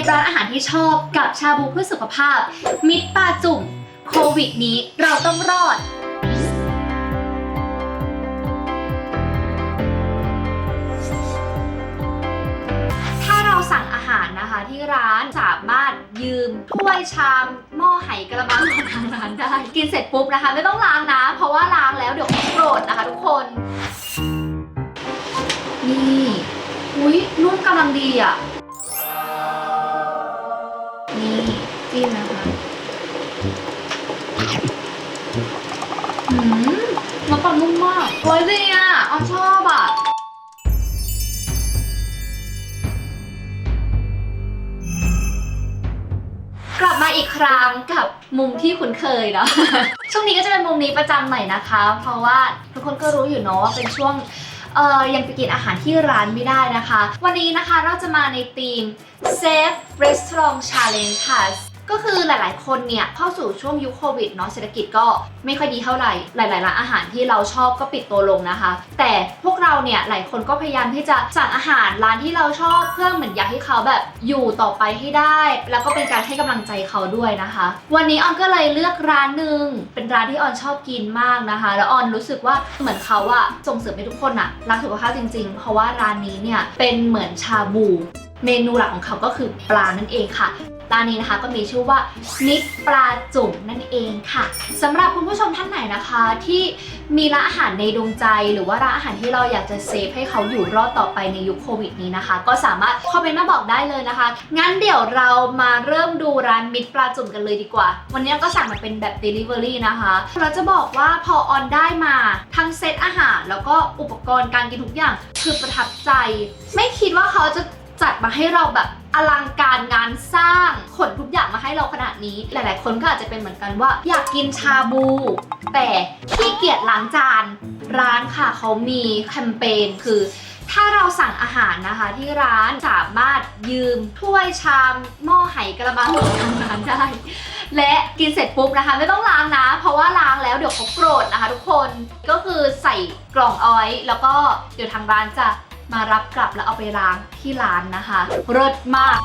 ฟร้านอาหารที่ชอบกับชาบูเพื่อสุขภาพ มิตรปลาจุ่มโควิดนี้เราต้องรอด ถ้าเราสั่งอาหารนะคะที่ร้านสามารถยืมถ้วยชามหม้อไหกระมังของทางร้านได้ กินเสร็จปุ๊บนะคะ ไม่ต้องล้างนะ เพราะว่าล้างแล้วเดี๋ยวโกรธนะคะทุกคน นี่ อุ้ยนุ่มกำลังดีอะ นี่จิ้มนะคะอืมแล้วก็นุ่มมากโอ้ยดีอะออนชอบอะกลับมาอีกครั้งกับมุมที่คุ้นเคยเนาะ ช่วงนี้ก็จะเป็นมุมนี้ประจำหน่อยนะคะ เพราะว่าทุกคนก็รู้อยู่เนาะว่าเป็นช่วง เอ่อยังไปกินอาหารที่ร้านไม่ได้นะคะ วันนี้นะคะเราจะมาในธีม Safe Restaurant Challenge ค่ะ ก็คือหลาย ๆ คนเนี่ยเข้าสู่ช่วงยุคโควิดเนาะเศรษฐกิจก็ไม่ค่อยดีเท่าไหร่ หลายๆร้านอาหารที่เราชอบก็ปิดตัวลงนะคะ แต่พวกเราเนี่ยหลายคนก็พยายามที่จะสั่งอาหารร้านที่เราชอบเพื่อเหมือนอยากให้เขาแบบอยู่ต่อไปให้ได้ แล้วก็เป็นการให้กำลังใจเขาด้วยนะคะ วันนี้ออนก็เลยเลือกร้านหนึ่งเป็นร้านที่ออนชอบกินมากนะคะ แล้วออนรู้สึกว่าเหมือนเขาอะส่งเสริมให้ทุกคนอะรักสุขภาพจริง ๆ เพราะว่าร้านนี้เนี่ยเป็นเหมือนชาบู เมนูหลักของเขาก็คือปลานั่นเองค่ะ ร้านนี้นะคะก็มีชื่อว่านิดปลาจุ่มนั่นเองค่ะสำหรับคุณผู้ชมท่านไหนนะคะ ที่มีร้านอาหารในดวงใจ หรือว่าร้านอาหารที่เราอยากจะเซฟให้เขาอยู่รอดต่อไปในยุคโควิดนี้นะคะ ก็สามารถคอมเมนต์มาบอกได้เลยนะคะ งั้นเดี๋ยวเรามาเริ่มดูร้านมิดปลาจุ่มกันเลยดีกว่า วันนี้ก็สั่งมาเป็นแบบ Delivery นะคะ เราจะบอกว่าพอออนได้มาทั้งเซตอาหาร แล้วก็อุปกรณ์การกินทุกอย่างคือประทับใจ ไม่คิดว่าเขาจะจัดมาให้เราแบบ อลังการงานสร้างขนทุกอย่างมาให้เราขนาดนี้ หลาย ๆ คนก็อาจจะเป็นเหมือนกันว่า อยากกินชาบู แต่ขี้เกียจล้างจาน ร้านค่ะเขามีแคมเปญคือถ้าเราสั่งอาหารนะคะที่ร้านสามารถยืมถ้วยชามหม้อไหกระมังของทางร้านได้ และกินเสร็จปุ๊บนะคะ ไม่ต้องล้างนะ เพราะว่าล้างแล้วเดี๋ยวเขาโกรธนะคะ ทุกคนก็คือใส่กล่องออยแล้วก็เดี๋ยวทางร้านจะ มารับกลับแล้วเอาไปล้างที่ร้านนะคะ เลิศมาก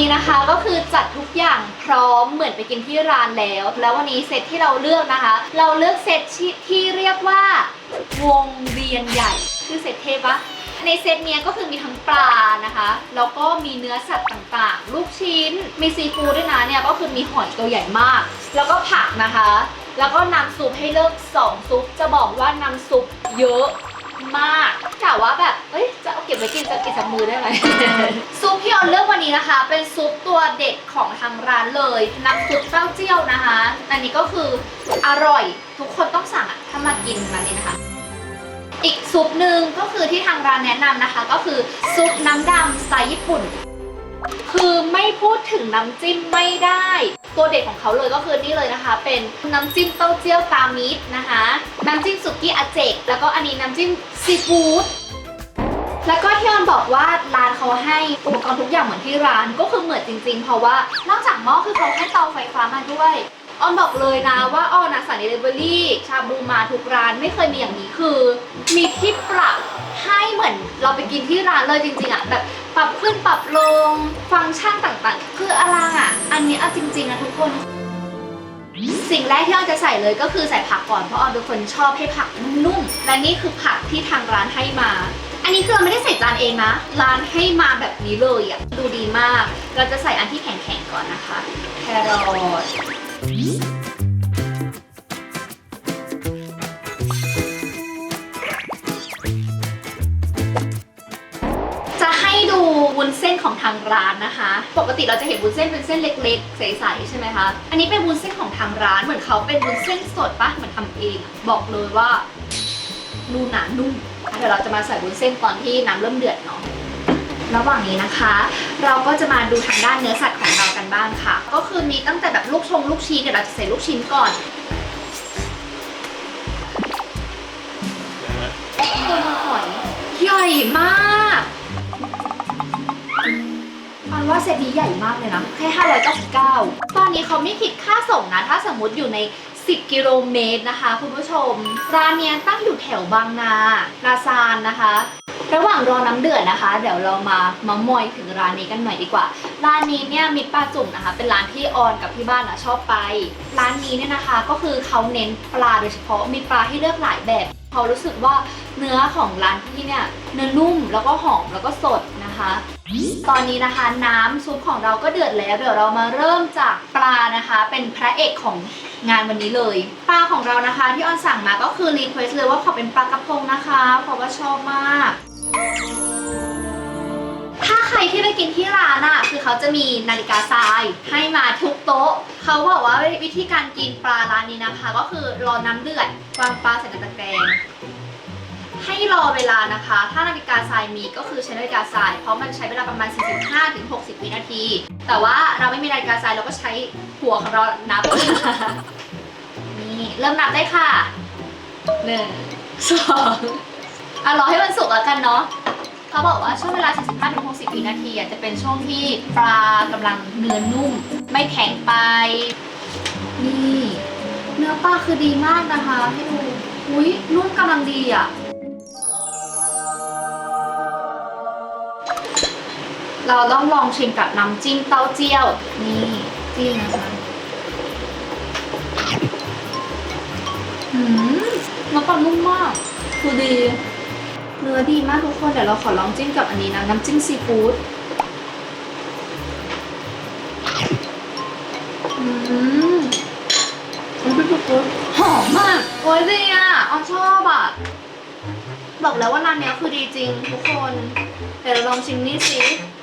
นี้นะคะก็คือจัดทุกอย่างพร้อมเหมือนไปกินที่ร้านแล้ว แล้ววันนี้เซตที่เราเลือกนะคะ เราเลือกเซตที่ที่เรียกว่าวงเวียนใหญ่คือเซตเทปะในเซตเนี้ยก็คือมีทั้งปลานะคะ แล้วก็มีเนื้อสัตว์ต่างๆ ลูกชิ้น มีซีฟู้ดด้วยนะเนี่ยก็คือมีหอยตัวใหญ่มาก แล้วก็ผักนะคะ แล้วก็น้ำซุปให้เลือกสองซุป จะบอกว่าน้ำซุปเยอะ มากกะว่าแบบเอ้ยจะเอาเก็บไว้กินจะกินสักมือได้ไหม ซุปที่ออนเลือกวันนี้นะคะ เป็นซุปตัวเด็ดของทางร้านเลยน้ำซุปเต้าเจี้ยวนะคะ อันนี้ก็คืออร่อยทุกคนต้องสั่งอะถ้ามากินร้านนี้นะคะอีกซุปหนึ่งก็คือที่ทางร้านแนะนำนะคะ ก็คือซุปน้ำดำสไตล์ญี่ปุ่น คือไม่พูดถึงน้ำจิ้มไม่ได้ ตัวเด็ดของเขาเลยก็คือนี่เลยนะคะ เป็นน้ำจิ้มเต้าเจี้ยวตามิดนะคะ น้ำจิ้มสุกี้อาเจก แล้วก็อันนี้น้ำจิ้มซีฟู้ดแล้วก็ที่ออนบอกว่าร้านเขาให้อุปกรณ์ทุกอย่างเหมือนที่ร้านก็คือเหมือนจริง ๆ เพราะว่านอกจากหม้อคือเขาให้เตาไฟฟ้ามาด้วย อ้อนบอกเลยนะว่าอ้อนนะสั่งเดลิเวอรี่ชาบูมาทุกร้านไม่เคยมีอย่างนี้คือ มีที่ปรับให้เหมือนเราไปกินที่ร้านเลยจริงๆอะแบบปรับขึ้นปรับลงฟังก์ชันต่างๆ คืออลังอะอันนี้เอาจริงๆนะทุกคน สิ่งแรกที่อ้อนจะใส่เลยก็คือใส่ผักก่อนเพราะอ้อนเป็นคนชอบให้ผักนุ่มๆและนี่คือผักที่ทางร้านให้มา อันนี้คือเราไม่ได้ใส่จานเองนะร้านให้มาแบบนี้เลยอะดูดีมาก เราจะใส่อันที่แข็งๆก่อนนะคะแครอท จะให้ดูวุ้นเส้นของทางร้านนะคะ ปกติเราจะเห็นวุ้นเส้นเป็นเส้นเล็กๆ ใสๆใช่ไหมคะ อันนี้เป็นวุ้นเส้นของทางร้าน เหมือนเขาเป็นวุ้นเส้นสดปะเหมือนทำเอง บอกเลยว่าดูหนานุ่มเดี๋ยวเราจะมาใส่วุ้นเส้นตอนที่น้ำเริ่มเดือดเนาะ ระหว่างนี้นะคะ เราก็จะมาดูทางด้านเนื้อสัตว์ของเรา บ้างค่ะ ก็คือมีตั้งแต่แบบลูกชงลูกชิ้นเดี๋ยวเราจะใส่ลูกชิ้นก่อนตัวหอยใหญ่มากอันว่าเซตนี้ใหญ่มากเลยนะ แค่ 599 ตอนนี้เขาไม่คิดค่าส่งนะ ถ้าสมมติอยู่ใน 10 กิโลเมตรนะคะ คุณผู้ชม ร้านเนี้ตั้งอยู่แถวบางนาลาซานนะคะ ระหว่างรอน้ำเดือดนะคะ เดี๋ยวเรามามามอยถึงร้านนี้กันหน่อยดีกว่า ร้านนี้เนี่ยมิตรปลาจุ่มนะคะ เป็นร้านที่ออนกับที่บ้านอะชอบไป ร้านนี้เนี่ยนะคะก็คือเขาเน้นปลาโดยเฉพาะมีปลาให้เลือกหลายแบบเขารู้สึกว่าเนื้อของร้านที่เนี่ยเนื้อนุ่มแล้วก็หอมแล้วก็สดนะคะ ตอนนี้นะคะน้ำซุปของเราก็เดือดแล้ว เดี๋ยวเรามาเริ่มจากปลานะคะ เป็นพระเอกของงานวันนี้เลย ปลาของเรานะคะที่ออนสั่งมาก็คือรีเควสเลยว่าขอเป็นปลากระพงนะคะ เพราะว่าชอบมาก ถ้าใครที่ไปกินที่ร้านอะคือเขาจะมีนาฬิกาทรายให้มาทุกโต๊ะ เขาบอกว่าวิธีการกินปลาร้านนี้นะคะ ก็คือรอน้ำเดือดวางปลาใส่ในตะแกรงให้รอเวลานะคะ ถ้านาฬิกาทรายมีก็คือใช้นาฬิกาทราย เพราะมันใช้เวลาประมาณ 45-60 วินาที แต่ว่าเราไม่มีนาฬิกาทรายเราก็ใช้หัวของเรานับ นี่เริ่มนับได้ค่ะ หนึ่ง สอง อะรอให้มันสุกแล้วกันเนาะเขาบอกว่าช่วงเวลา 45-60 วินาทีอะจะเป็นช่วงที่ปลากำลังเนื้อนุ่ม ไม่แข็งไป นี่ เนื้อปลาคือดีมากนะคะให้ดูอุ้ยนุ่มกำลังดีอะ เราต้องลองชิมกับน้ำจิ้มเต้าเจี้ยว นี่จิ้มนะคะหืมเนื้อปลานุ่มมาก คือดี เนื้อดีมากทุกคน เดี๋ยวเราขอลองจิ้มกับอันนี้นะ น้ำจิ้มซีฟู้ดอืมน้ำจิ้มซีฟู้ดหอมมาก โอ้ยดีอะออนชอบอะ บอกแล้วว่าร้านเนี้ยคือดีจริงทุกคน เดี๋ยวเราลองชิมนี่สิ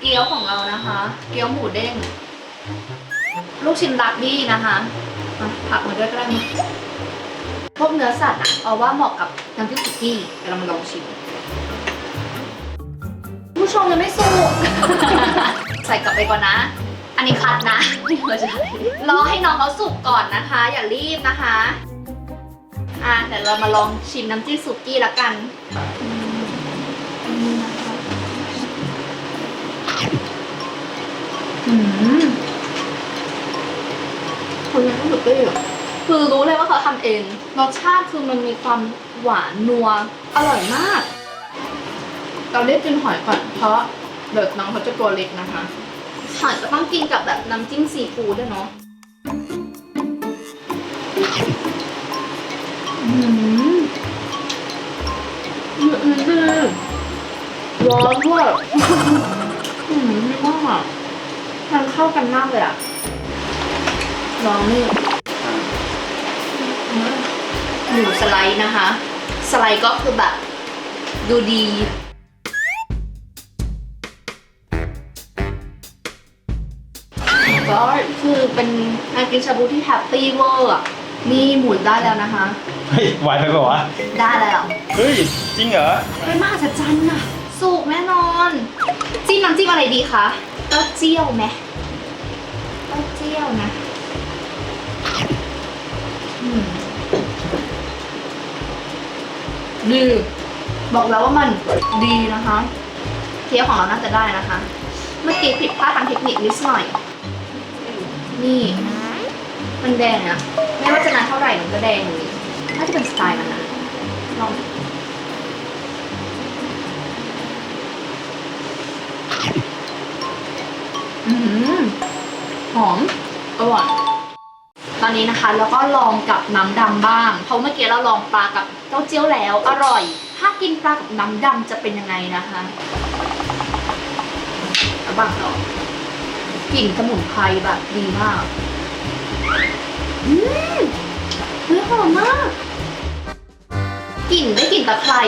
เกี๊ยวของเรานะคะ เกี๊ยวหมูเด้ง ลูกชิ้นลักบี้นะคะผักมาด้วยก็ได้พวกเนื้อสัตว์อะเอาว่าเหมาะกับน้ำจิ้มสุกี้เดี๋ยวเรามาลองชิม ผู้ชมยังไม่สุก ใส่กลับไปก่อนนะ อันนี้คัดนะไม่ควรจะรอให้น้องเขาสุกก่อนนะคะ อย่ารีบนะคะ อะเดี๋ยวเรามาลองชิมน้ำจิ้มสุกี้ละกันอืมอันนี้นะคะอืมคนยังไม่สุกี้อะคือรู้เลยว่าเขาทำเอง รสชาติคือมันมีความหวานนัว อร่อยมาก เราเรียกกินหอยก่อนเพราะเดี๋ยวน้องเขาจะตัวเล็กนะคะ หอยก็ต้องกินกับแบบน้ำจิ้มซีฟู้ดด้วยเนาะอืมอืมอืมอืมร้อนด้วยอืมดีมากอะมันเข้ากันมากเลยอะลองนี่อืมหมูสไลด์นะคะ สไลด์ก็คือแบบ ดูดี ก็คือเป็นการกินชาบูที่แฮปปี้เวอร์อะนี่หมุนได้แล้วนะคะ เฮ้ยไวไปเปล่าวะได้แล้วเฮ้ยจริงเหรอเป็นมหัศจรรย์อะสุกแน่นอน จิ้มน้ำจิ้มอะไรดีคะเต้าเจี้ยวไหมเต้าเจี้ยวนะอืมดีบอกแล้วว่ามันดีนะคะเคี้ยวของเราน่าจะได้นะคะ เมื่อกี้ผิดพลาดทางเทคนิคนิดหน่อย นี่ มันแดงอะไม่ว่าจะนานเท่าไหร่มันก็แดงอยู่ดีน่าจะเป็นสไตล์มันนะลอง อืมหอมอร่อยตอนนี้นะคะแล้วก็ลองกับน้ำดำบ้าง เพราะเมื่อกี้เราลองปลากับเต้าเจี้ยวแล้ว อร่อย ถ้ากินปลากับน้ำดำจะเป็นยังไงนะคะเอาบ้างต่อ กลิ่นสมุนไพรแบบดีมาก อืมเฮ้ยหอมมาก กลิ่นได้กลิ่นตะไคร้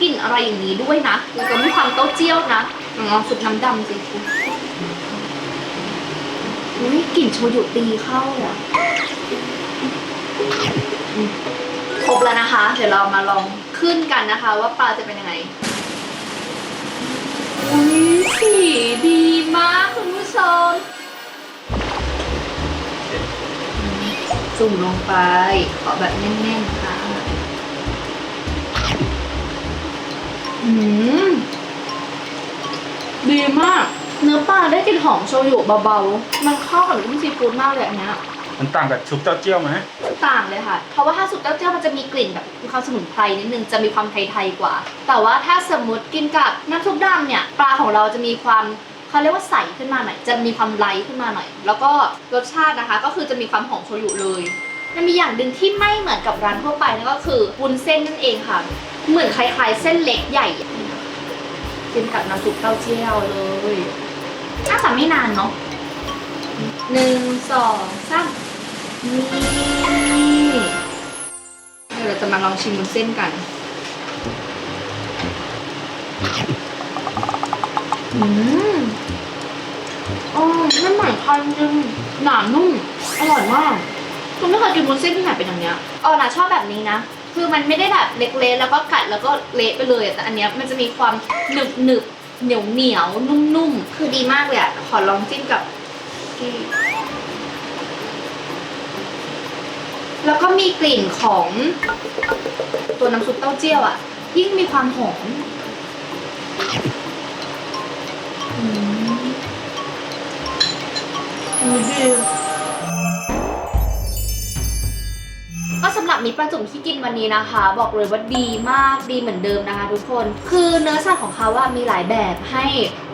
กลิ่นอะไรอย่างนี้ด้วยนะแล้วก็มีความเต้าเจี้ยวนะลองซุปน้ำดำสิคุณอุ้ยกลิ่นโชยุตีเข้าอะอืมครบแล้วนะคะ เดี๋ยวเรามาลองขึ้นกันนะคะ ว่าปลาจะเป็นยังไงอุ้ยสีดีมากคุณผู้ ชม จุ่มลงไป ขอแบบแน่นๆค่ะอืมดีมาก เนื้อปลาได้กลิ่นหอมโชยุเบาๆ มันเข้ากับน้ำซีฟู้ดมากเลยอันเนี้ย มันต่างกับชุบเต้าเจี้ยวไหมต่างเลยค่ะ เพราะว่าถ้าสุกเต้าเจี้ยวมันจะมีกลิ่นแบบมีความสมุนไพรนิดนึง จะมีความไทยๆกว่า แต่ว่าถ้าสมมติกินกับน้ำซุปดำเนี่ย ปลาของเราจะมีความ เขาเรียกว่าใสขึ้นมาหน่อย จะมีความไลท์ขึ้นมาหน่อย แล้วก็รสชาตินะคะ ก็คือจะมีความหอมโชยุเลยมันมีอย่างหนึ่งที่ไม่เหมือนกับร้านทั่วไปนั่นก็คือวุ้นเส้นนั่นเองค่ะ เหมือนคล้ายๆ เส้นเล็กใหญ่อะกินกับน้ำซุปเต้าเจี้ยวเลยน่าจะไม่นานเนาะหนึ่งสองสามนี่เดี๋ยวเราจะมาลองชิมวุ้นเส้นกัน อืมอ๋อไม่เหมือนใครจริงหนานุ่ม อร่อยมากคุณไม่เคยกินวุ้นเส้นที่ไหนเป็นอย่างเนี้ยอ๋อนะชอบแบบนี้นะ คือมันไม่ได้แบบเล็กๆแล้วก็กัดแล้วก็เละไปเลยอะแต่อันเนี้ยมันจะมีความหนึบหนึบๆเหนียวเหนียวๆนุ่มๆ คือดีมากเลยอะขอลองจิ้มกับกีแล้วก็มีกลิ่นของ ตัวน้ำซุปเต้าเจี้ยวอะยิ่งมีความหอม ก็สำหรับมิตรประจุมที่กินวันนี้นะคะ บอกเลยว่าดีมากดีเหมือนเดิมนะคะทุกคน คือเนื้อสัตว์ของเขาว่ามีหลายแบบให้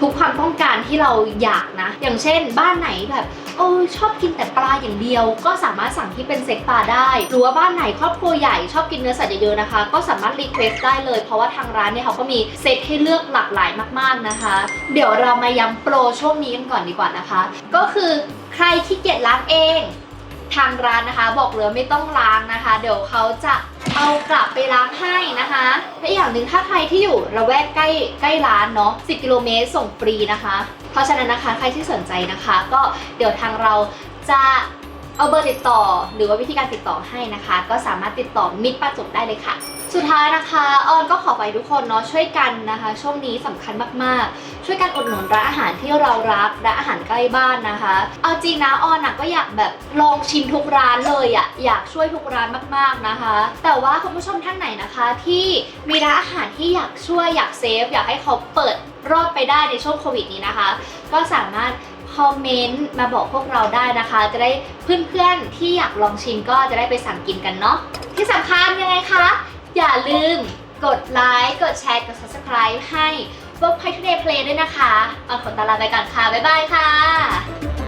ทุกความต้องการที่เราอยากนะ อย่างเช่น บ้านไหนแบบ เออชอบกินแต่ปลาอย่างเดียว ก็สามารถสั่งที่เป็นเซตปลาได้ หรือว่าบ้านไหนครอบครัวใหญ่ชอบกินเนื้อสัตว์เยอะๆนะคะ ก็สามารถรีเควสได้เลย เพราะว่าทางร้านเนี่ยเขาก็มีเซตให้เลือกหลากหลายมากๆนะคะ เดี๋ยวเรามาย้ำโปรช่วงนี้กันก่อนดีกว่านะคะ ก็คือใครที่เกียจล้างเอง ทางร้านนะคะบอกเลยไม่ต้องล้างนะคะ เดี๋ยวเขาจะเอากลับไปล้างให้นะคะและอย่างหนึ่งถ้าใครที่อยู่ระแวกใกล้ใกล้ร้านเนาะ 10 กิโลเมตรส่งฟรีนะคะ เพราะฉะนั้นนะคะใครที่สนใจนะคะ ก็เดี๋ยวทางเราจะ เอาเบอร์ติดต่อ หรือว่าวิธีการติดต่อให้นะคะ ก็สามารถติดต่อมิตรประจบได้เลยค่ะ สุดท้ายนะคะออนก็ขอไปทุกคนเนาะช่วยกันนะคะ ช่วงนี้สำคัญมากๆ ช่วยกันอุดหนุนร้านอาหารที่เรารักและอาหารใกล้บ้านนะคะ เอาจริงนะออนอะก็อยากแบบลองชิมทุกร้านเลยอะอยากช่วยทุกร้านมากๆนะคะ แต่ว่าคุณผู้ชมท่านไหนนะคะ ที่มีร้านอาหารที่อยากช่วยอยากเซฟอยากให้เขาเปิดรอดไปได้ในช่วงโควิดนี้นะคะ ก็สามารถ คอมเมนต์มาบอกพวกเราได้นะคะ จะได้เพื่อนๆที่อยากลองชิมก็จะได้ไปสั่งกินกันเนาะที่สำคัญยังไงคะ อย่าลืมกดไลค์กดแชร์กด subscribe ให้ Work Play Today Play ด้วยนะคะเอาขอตาลาไปก่อนค่ะ บ๊ายบายค่ะ